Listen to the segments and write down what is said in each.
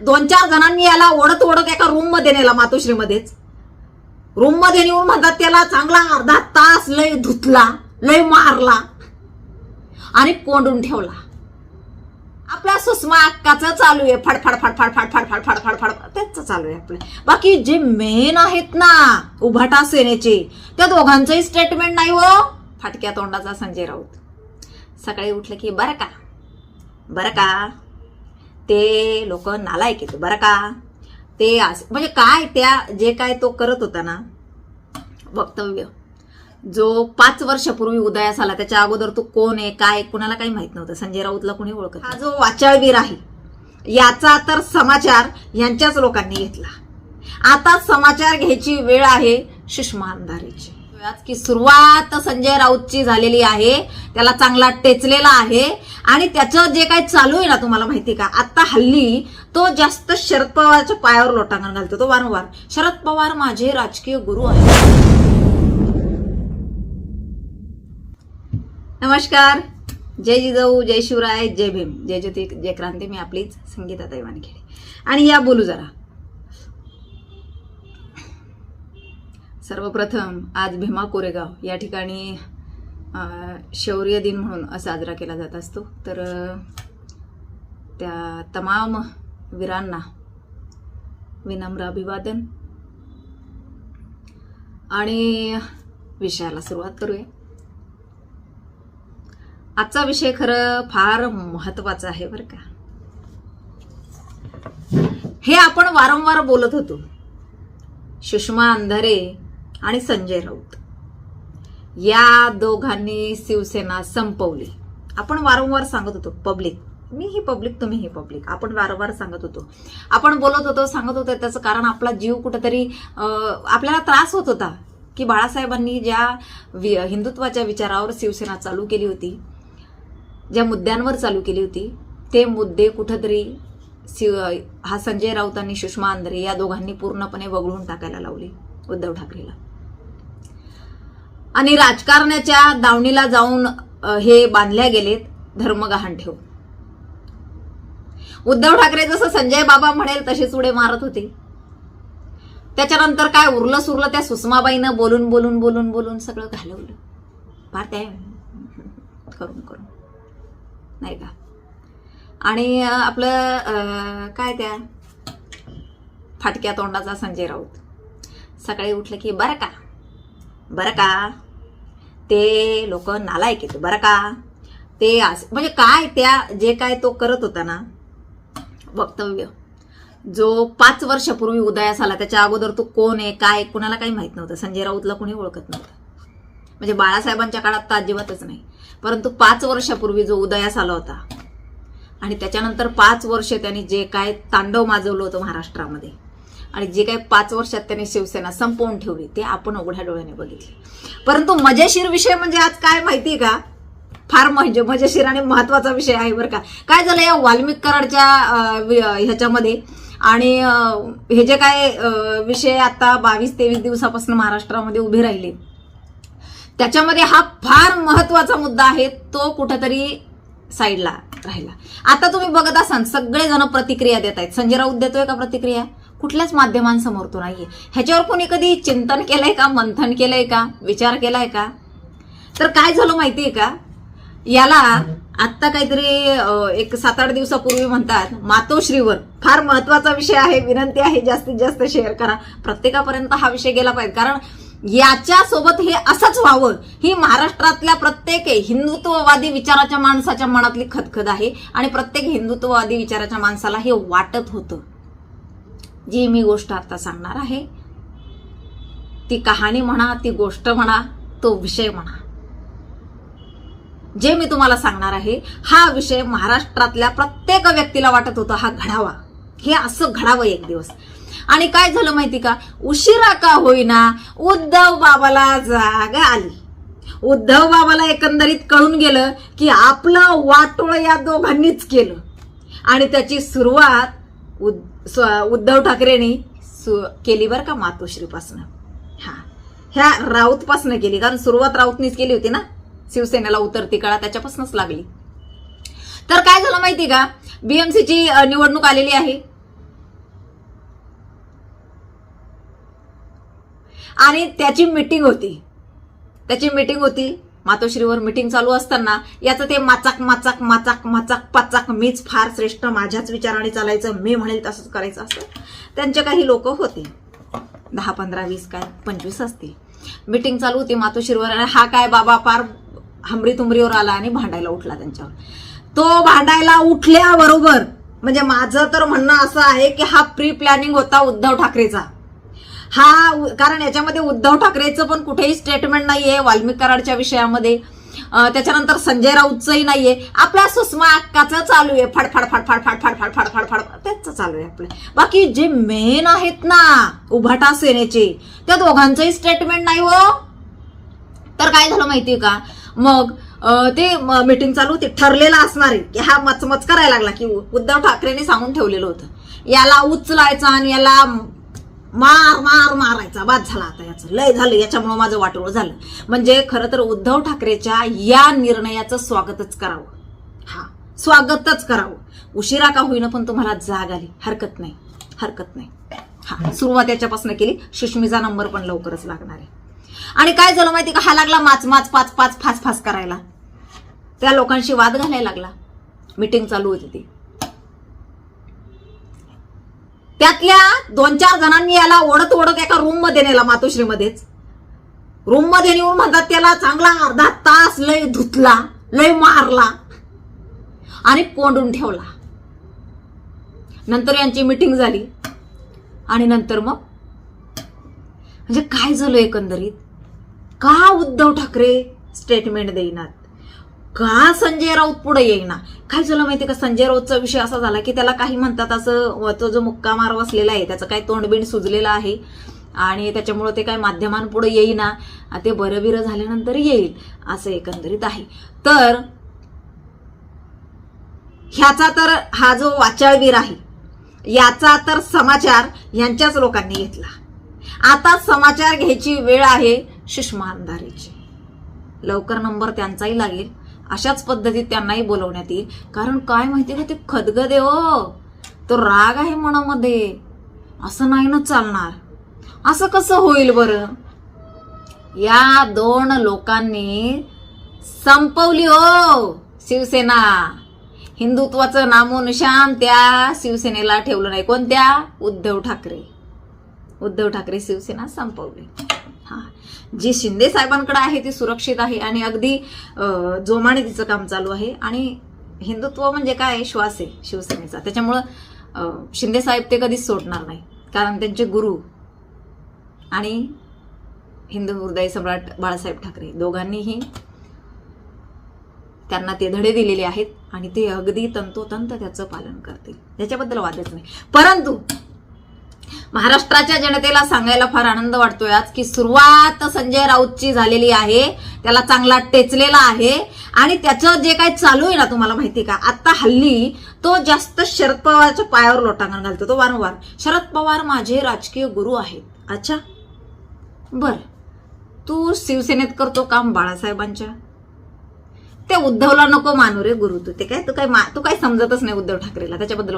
दोन चार जणांनी याला ओढत ओढत एका रूममध्ये नेला मातोश्रीमध्येच. रूममध्ये नेऊन म्हणतात त्याला चांगला अर्धा तास लय धुतला लय मारला आणि कोंडून ठेवला. आपल्या सुषमा अक्काचं चालू आहे. फडफड फडफड फडफड फडफड फडफड त्याच चालू आहे आपलं. बाकी जे मेन आहेत ना उभाटा सेनेचे त्या दोघांचंही स्टेटमेंट नाही हो. फाटक्या तोंडाचा संजय राऊत. सकाळी उठलं की बरं का बरं का. ते लोक नालायक आहेत बरं का? ते असं म्हणजे काय त्या जे काय तो करत होता ना वक्तव्य जो पाच वर्षापूर्वी उदयास आला त्याच्या अगोदर तो कोण आहे काय कुणाला काही माहीत नव्हतं. संजय राऊतला कोणी ओळखत हा जो वाचाळवीर आहे याचा तर समाचार यांच्याच लोकांनी घेतला. आता समाचार घ्यायची वेळ आहे सुषमा अंधारेची. की सुरुवात संजय राऊतची झालेली आहे त्याला चांगला टेचलेला आहे. आणि त्याचं जे काय चालू आहे ना तुम्हाला माहिती का? आता हल्ली तो जास्त शरद पवारच्या पायावर लोटांगण घालतो तो वारंवार. शरद पवार माझे राजकीय गुरु आहेत. नमस्कार. जय जिजाऊ जय शिवराय जय भीम. जय ज्योती जय क्रांती. मी आपलीच संगीता दैवानी खेडे आणि या बोलू जरा. सर्वप्रथम आज भीमा कोरेगाव या ठिकाणी शौर्य दिन म्हणून साजरा केला जात असतो. तर त्या तमाम वीरांना विनम्र अभिवादन. आणि विषयाला सुरुवात करूया. आजचा विषय खरं फार महत्त्वाचा आहे बरं का. हे आपण वारंवार बोलत होतो. सुषमा अंधारे आणि संजय राऊत. या दोघांनी शिवसेना संपवली. आपण वारंवार सांगत होतो पब्लिक मी ही पब्लिक तुम्ही ही पब्लिक आपण वारंवार सांगत होतो. आपण बोलत होतो सांगत होतो त्याचं कारण आपला जीव कुठेतरी आपल्याला त्रास होत होता की बाळासाहेबांनी ज्या वि- हिंदुत्वाच्या विचारावर शिवसेना चालू केली होती ज्या मुद्द्यांवर चालू केली होती ते मुद्दे कुठंतरी शिव हा संजय राऊत आणि सुषमा आंध्रे या दोघांनी पूर्णपणे वगळून टाकायला लावली उद्धव ठाकरेला. आणि राजकारणाच्या दावणीला जाऊन हे बांधल्या गेलेत धर्मगहाण ठेवून. उद्धव ठाकरे जसं संजय बाबा म्हणेल तसेच उडे मारत होते. त्याच्यानंतर काय उरलं सुरलं त्या सुषमाबाईनं बोलून बोलून बोलून बोलून सगळं घालवलं. फार त्या करून करून. नाही का? आणि आपलं काय त्या फाटक्या तोंडाचा संजय राऊत. सकाळी उठलं की बरं का बरं का ते लोक नालायक येतो बरं का? ते असं म्हणजे काय त्या जे काय तो करत होता ना वक्तव्य जो पाच वर्षापूर्वी उदयास आला त्याच्या अगोदर तो कोण आहे काय कुणाला काही माहीत नव्हतं. संजय राऊतला कोणी ओळखत नव्हतं. म्हणजे बाळासाहेबांच्या काळात तर अजिबातच नाही. परंतु पाच वर्षापूर्वी जो उदयास आला होता आणि त्याच्यानंतर पाच वर्ष त्यांनी जे काय तांडव माजवलं होतं महाराष्ट्रामध्ये आणि जे काही पाच वर्षात त्याने शिवसेना संपवून ठेवली ते आपण उघड्या डोळ्याने बघितले. परंतु मजेशीर विषय म्हणजे आज काय माहिती का? फार म्हणजे मजेशीर आणि महत्त्वाचा विषय आहे बरं का. काय झालं या वाल्मिक कराडच्या ह्याच्यामध्ये? आणि हे जे काय विषय आता बावीस तेवीस दिवसापासून महाराष्ट्रामध्ये उभे राहिले. त्याच्यामध्ये हा फार महत्त्वाचा मुद्दा आहे तो कुठंतरी साईडला राहिला. आता तुम्ही बघत असाल सगळेजण प्रतिक्रिया देत आहेत संजय राऊत देतोय का प्रतिक्रिया? कुठल्याच माध्यमांसमोर तो नाही आहे ह्याच्यावर कोणी कधी चिंतन केलंय का? मंथन केलंय का? विचार केलाय का? तर काय झालं माहिती आहे का? याला आत्ता काहीतरी एक सात आठ दिवसापूर्वी म्हणतात मातोश्रीवर फार महत्त्वाचा विषय आहे विनंती आहे जास्तीत जास्त शेअर करा. प्रत्येकापर्यंत हा विषय गेला पाहिजे. कारण याच्या सोबत हे असंच व्हावं. ही महाराष्ट्रातल्या प्रत्येक हिंदुत्ववादी विचाराच्या माणसाच्या मनातली खदखद आहे आणि प्रत्येक हिंदुत्ववादी विचाराच्या माणसाला हे वाटत होतं. जी मी गोष्ट आता सांगणार आहे ती कहाणी म्हणा ती गोष्ट म्हणा तो विषय म्हणा. जे मी तुम्हाला सांगणार आहे हा विषय महाराष्ट्रातल्या प्रत्येक व्यक्तीला वाटत होता हा घडावा. हे असं घडावं एक दिवस. आणि काय झालं माहिती का? उशिरा का होईना उद्धव बाबाला जाग आली. उद्धव बाबाला एकंदरीत कळून गेलं की आपलं वाटोळ या दोघांनीच केलं. आणि त्याची सुरुवात उद- उद्धव ठाकरेंनी केली बरं का मातोश्रीपासनं. हा. ह्या राऊतपासनं केली कारण सुरुवात राऊतनीच केली होती ना? शिवसेनेला उतरती काळा त्याच्यापासूनच लागली. तर काय झालं माहिती का? बीएमसीची निवडणूक आलेली आहे. आणि त्याची मीटिंग होती. त्याची मीटिंग होती. मातोश्रीवर मीटिंग चालू असताना याचं ते माचाक माचाक माचाक माचाक पाचाक मीच फार श्रेष्ठ माझ्याच विचाराने चालायचं मी म्हणेल तसंच करायचं असं. त्यांचे काही लोक होते. दहा पंधरा वीस काय पंचवीस असतील. मीटिंग चालू होती मातोश्रीवर आणि हा काय बाबा फार हमरी तुमरीवर आला आणि भांडायला उठला त्यांच्यावर. तो भांडायला उठल्याबरोबर म्हणजे माझं तर म्हणणं असं आहे की हा प्री प्लॅनिंग होता उद्धव ठाकरेचा. हा कारण याच्यामध्ये उद्धव ठाकरेचं पण कुठेही स्टेटमेंट नाहीये वाल्मिक कराडच्या विषयामध्ये. त्याच्यानंतर संजय राऊतचंही नाहीये. आपल्या सुषमा अक्काचं चालू आहे. फडफड फडफड फडफड फडफड फडफड त्याचं चालू आहे आपलं. बाकी जे मेन आहेत ना उभाटा सेनेचे त्या दोघांचंही स्टेटमेंट नाही हो. तर काय झालं माहितीये का? मग ते मीटिंग चालू होती. ठरलेलं असणार आहे की हा मचमच करायला लागला की उद्धव ठाकरेंनी सांगून ठेवलेलं होतं. याला उचलायचा आणि याला मार मार मारायचा. बाद झाला आता याचं. लय झालं याच्यामुळं माझं वाटोळ झालं. म्हणजे खरं तर उद्धव ठाकरेच्या या निर्णयाचं स्वागतच करावं. हा स्वागतच करावं. उशिरा का होईना पण तुम्हाला जाग आली. हरकत नाही हरकत नाही. हा सुरुवात याच्यापासून केली. सुष्मीचा नंबर पण लवकरच लागणार आहे. आणि काय झालं माहिती का? हा लागला माच माच पाच पाच फास फास करायला. त्या लोकांशी वाद घालायला लागला. मीटिंग चालू होती ती. त्यातल्या दोन चार जणांनी याला ओढत ओढत एका रूममध्ये नेला मातोश्रीमध्येच. रूममध्ये नेऊन म्हणतात त्याला चांगला अर्धा तास लय धुतला लय मारला आणि कोंडून ठेवला. नंतर यांची मिटिंग झाली आणि नंतर मग म्हणजे काय झालं एकंदरीत? का उद्धव ठाकरे स्टेटमेंट देईनात? का संजय राऊत पुढे येईना? काय झालं माहिती का? संजय राऊतचा विषय असा झाला की त्याला काही म्हणतात असं तो जो मुक्का मार बसलेला आहे त्याचं काही तोंडबिंड सुजलेलं आहे आणि त्याच्यामुळं ते काय माध्यमांपुढे येईना. ते बरं बिरं झाल्यानंतर येईल असं एकंदरीत आहे. तर ह्याचा तर हा जो वाचाळवीर आहे याचा तर समाचार यांच्याच लोकांनी घेतला. आता समाचार घ्यायची वेळ आहे सुषमा अंधारेची. लवकर नंबर त्यांचाही लागेल. अशाच पद्धतीत त्यांनाही बोलवण्यात येईल. कारण काय माहिती का ते खदगदे हो. तो राग आहे मनामध्ये. असं नाही ना चालणार. असं कसं होईल बरं? या दोन लोकांनी संपवली हो शिवसेना. हिंदुत्वाचं नामोनिशान त्या शिवसेनेला ठेवलं नाही. कोणत्या? उद्धव ठाकरे. उद्धव ठाकरे शिवसेना संपवली. जी शिंदे साहेबांकडे आहे ती सुरक्षित आहे आणि अगदी जोमाने तिचं काम चालू आहे. आणि हिंदुत्व म्हणजे काय? श्वास आहे शिवसेनेचा. त्याच्यामुळं शिंदे साहेब ते कधीच सोडणार नाही. कारण त्यांचे गुरु आणि हिंदू हृदय सम्राट बाळासाहेब ठाकरे दोघांनीही त्यांना ते धडे दिलेले आहेत आणि ते अगदी तंतोतंत त्याचं पालन करतील. त्याच्याबद्दल वादच नाही. परंतु महाराष्ट्राच्या जनतेला सांगायला फार आनंद वाटतोय आज की सुरुवात संजय राऊतची झालेली आहे. त्याला चांगला टेचलेला आहे. आणि त्याचं जे काही चालू आहे ना तुम्हाला माहिती का? आता हल्ली तो जास्त शरद पवारच्या पायावर लोटांगण घालतो. तो वारंवार शरद पवार माझे राजकीय गुरु आहेत. अच्छा. बर. तू शिवसेनेत करतो काम बाळासाहेबांच्या? ते उद्धवला नको मानू रे गुरु तू. ते काय तू काय मा- तू काय समजतच नाही उद्धव ठाकरेला. त्याच्याबद्दल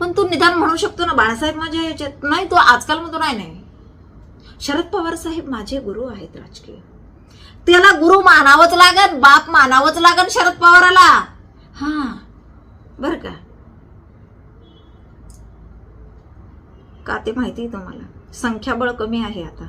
पण तू निदान म्हणू शकतो ना बाळासाहेब माझ्या याच्यात नाही तो आजकाल म्हणतो नाही नाही. शरद पवार साहेब माझे गुरु आहेत राजकीय. त्याला गुरु मानावंच लागन बाप मानावंच लागन शरद पवाराला. हा बर का? का ते माहिती आहे तुम्हाला? संख्याबळ कमी आहे आता.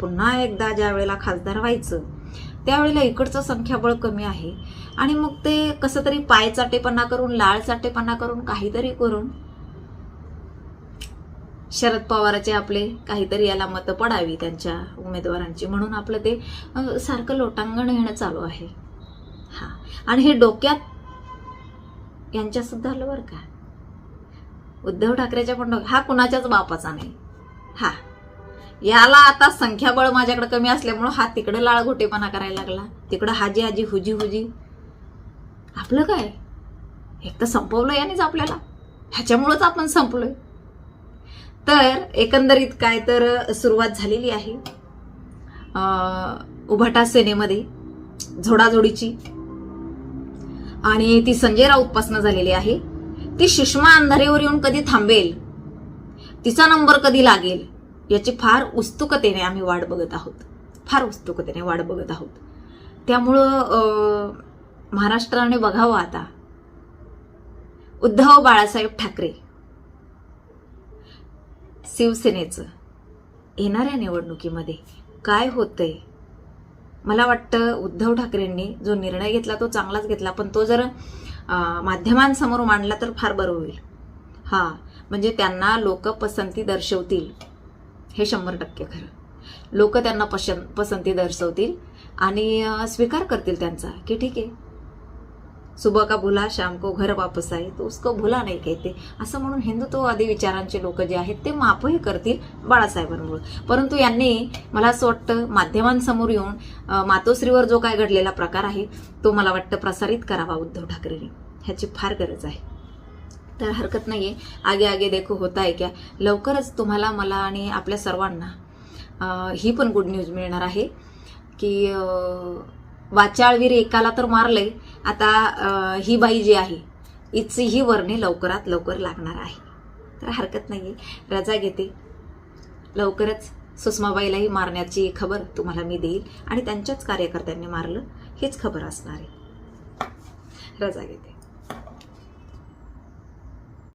पुन्हा एकदा ज्या वेळेला खासदार व्हायचं त्यावेळेला इकडचं संख्याबळ कमी आहे. आणि मग ते कसं तरी पाय चाटेपणा करून लाळ चाटेपणा करून काहीतरी करून शरद पवाराचे आपले काहीतरी याला मतं पडावी त्यांच्या उमेदवारांची. म्हणून आपलं ते सारखं लोटांगण येणं चालू आहे. हा. आणि हे डोक्यात यांच्या सुद्धा आलं बरं का? उद्धव ठाकरेच्या पण डोक्यात हा कुणाच्याच बापाचा नाही. हा. याला आता संख्याबळ माझ्याकडे कमी असल्यामुळं हा तिकडं लाळघोटेपणा करायला लागला. तिकडं हाजी हाजी हुजी हुजी. आपलं काय? एक तर संपवलं यानेच आपल्याला. ह्याच्यामुळंच आपण संपलोय. तर एकंदरीत काय तर सुरुवात झालेली आहे. उभटा उभाटा सेनेमध्ये झोडाझोडीची. आणि ती संजय राऊतपासनं झालेली आहे. ती सुषमा अंधारेवर येऊन कधी थांबेल? तिचा नंबर कधी लागेल? याची फार उत्सुकतेने आम्ही वाट बघत आहोत. फार उत्सुकतेने वाट बघत आहोत. त्यामुळं महाराष्ट्राने बघावं आता. उद्धव बाळासाहेब ठाकरे. शिवसेनेचं. येणाऱ्या निवडणुकीमध्ये काय होतंय? मला वाटतं उद्धव ठाकरेंनी जो निर्णय घेतला तो चांगलाच घेतला पण तो जर माध्यमांसमोर मांडला तर फार बरं होईल. हां म्हणजे त्यांना लोक पसंती दर्शवतील. हे शंभर टक्के खरं. लोक त्यांना पसं पसंती दर्शवतील आणि स्वीकार करतील त्यांचा की ठीक आहे. सुबह का भुला शाम को घर वापस आहे तो उसको भुला नाही कहते. असं म्हणून हिंदुत्ववादी विचारांचे लोक जे आहेत ते माफही करतील बाळासाहेबांमुळे. परंतु यांनी मला असं वाटतं माध्यमांसमोर येऊन मातोश्रीवर जो काय घडलेला प्रकार आहे तो मला वाटतं प्रसारित करावा उद्धव ठाकरेंनी. ह्याची फार गरज आहे. तर हरकत नाही आगे आगे देखो होता आहे क्या? लवकरच तुम्हाला मला आणि आपल्या सर्वांना ही पण गुड न्यूज मिळणार आहे की वाचाळवीर एकाला तर मारलंय. आता ही बाई जी आहे इची ही वर्णे लवकरात लवकर लागणार आहे. तर हरकत नाहीये. रजा घेते. लवकरच सुषमाबाईलाही मारण्याची खबर तुम्हाला मी देईल आणि त्यांच्याच कार्यकर्त्यांनी मारलं हेच खबर असणार आहे. रजा घेते.